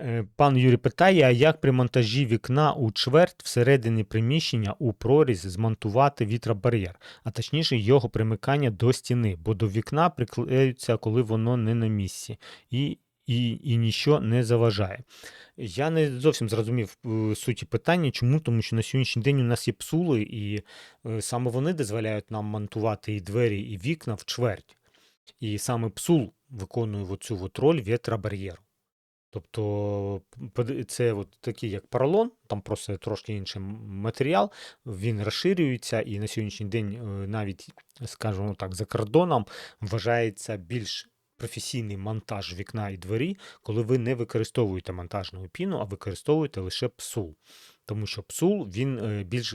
Е, Пан Юрій питає, а як при монтажі вікна у чверть всередині приміщення у проріз змонтувати вітробар'єр, а точніше його примикання до стіни, бо до вікна приклеються, коли воно не на місці, і, і, і ніщо не заважає. Я не зовсім зрозумів е, суті питання. Чому? Тому що на сьогоднішній день у нас є псули, і е, саме вони дозволяють нам монтувати і двері, і вікна в чверть. І саме псул виконує от роль вітробар'єру. Тобто це от такий як поролон, там просто трошки інший матеріал, він розширюється, і на сьогоднішній день е, навіть, скажімо так, за кордоном вважається більш професійний монтаж вікна і двері, коли ви не використовуєте монтажну піну, а використовуєте лише псул. Тому що псул він е, більш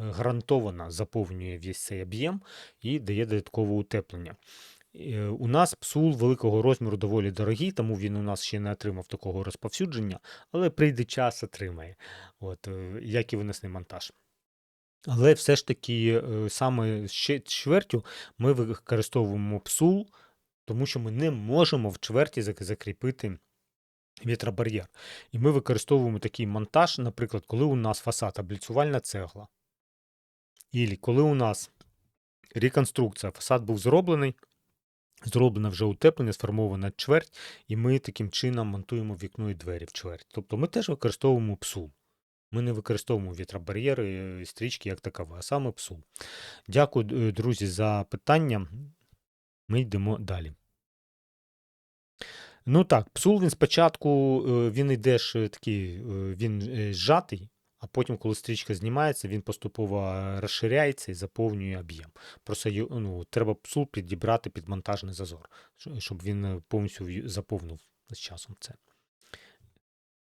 гарантовано заповнює весь цей об'єм і дає додаткове утеплення. Е, У нас псул великого розміру доволі дорогий, тому він у нас ще не отримав такого розповсюдження, але прийде час, отримає. От, е, як і винесний монтаж. Але все ж таки, е, саме з чвертю ми використовуємо псул, тому що ми не можемо в чверті закріпити вітробар'єр. І ми використовуємо такий монтаж, наприклад, коли у нас фасад обліцювальна цегла. І коли у нас реконструкція, фасад був зроблений, зроблено вже утеплення, сформована чверть, і ми таким чином монтуємо вікно і двері в чверть. Тобто ми теж використовуємо псул. Ми не використовуємо вітробар'єри е, стрічки як такове, а саме псул. Дякую, друзі, за питання. Ми йдемо далі. Ну так, псул він спочатку е, він йде ж е, такий, е, він е, зжатий, а потім, коли стрічка знімається, він поступово розширяється і заповнює об'єм. Просто ну, треба псул підібрати під монтажний зазор, щоб він е, повністю заповнив з часом це.